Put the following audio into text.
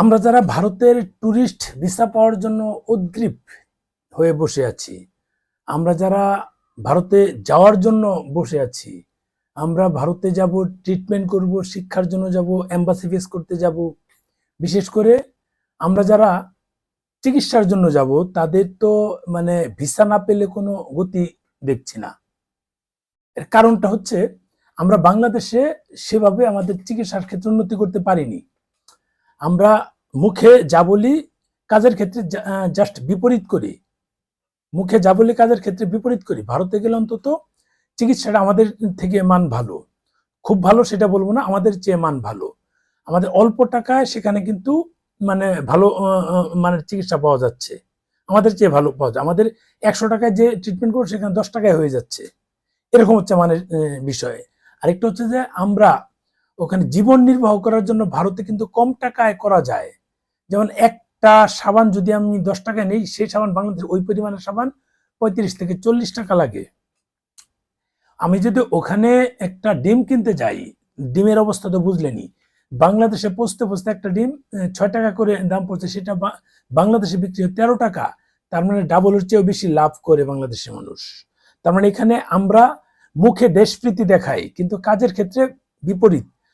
আমরা যারা ভারতের ট্যুরিস্ট ভিসা পাওয়ার জন্য উদ্গ্রীব হয়ে বসে আছি, আমরা যারা ভারতে যাওয়ার জন্য বসে আছি, আমরা ভারতে যাব ট্রিটমেন্ট করব, শিক্ষার জন্য যাব এম্বাসি ফেস করতে যাব, বিশেষ করে আমরা যারা চিকিৎসার জন্য যাব, তাদের তো মানে ভিসা না পেলে কোনো গতি দেখছি না। এর কারণটা হচ্ছে আমরা বাংলাদেশে সেভাবে আমাদের চিকিৎসার ক্ষেত্রে উন্নতি করতে পারিনি। আমরা মুখে যা বলি কাজের ক্ষেত্রে জাস্ট বিপরীত করি। মুখে যা বলি কাজের ক্ষেত্রে বিপরীত করি। ভারতে গেলে অন্তত চিকিৎসাটা আমাদের থেকে মান ভালো। খুব ভালো সেটা বলব না আমাদের চেয়ে মান ভালো। আমাদের অল্প টাকায় সেখানে কিন্তু মানে ভালো আহ, চিকিৎসা পাওয়া যাচ্ছে। আমাদের চেয়ে ভালো পাওয়া যায়। আমাদের একশো টাকায় যে ট্রিটমেন্ট করব সেখানে দশ টাকায় হয়ে যাচ্ছে। এরকম হচ্ছে মানের বিষয়ে। আরেকটা হচ্ছে যে আমরা ওখানে জীবন নির্বাহ করার জন্য ভারতে কিন্তু কম টাকায় করা যায়। যেমন একটা সাবান যদি আমি দশ টাকায় নেই, সেই সাবান বাংলাদেশ ওই পরিমাণের সাবান পঁয়ত্রিশ থেকে চল্লিশ টাকা লাগে। আমি যদি ওখানে একটা ডিম কিনতে যাই, ডিমের অবস্থা তো বুঝলেনি বাংলাদেশে পৌঁছতে পৌঁছতে একটা ডিম ছয় টাকা করে দাম পড়ছে, সেটা বাংলাদেশে বিক্রি হয় তেরো টাকা। তার মানে ডাবলের চেয়েও বেশি লাভ করে বাংলাদেশের মানুষ। তার মানে এখানে আমরা মুখে দেশপ্রীতি দেখাই, কিন্তু কাজের ক্ষেত্রে বিপরীত।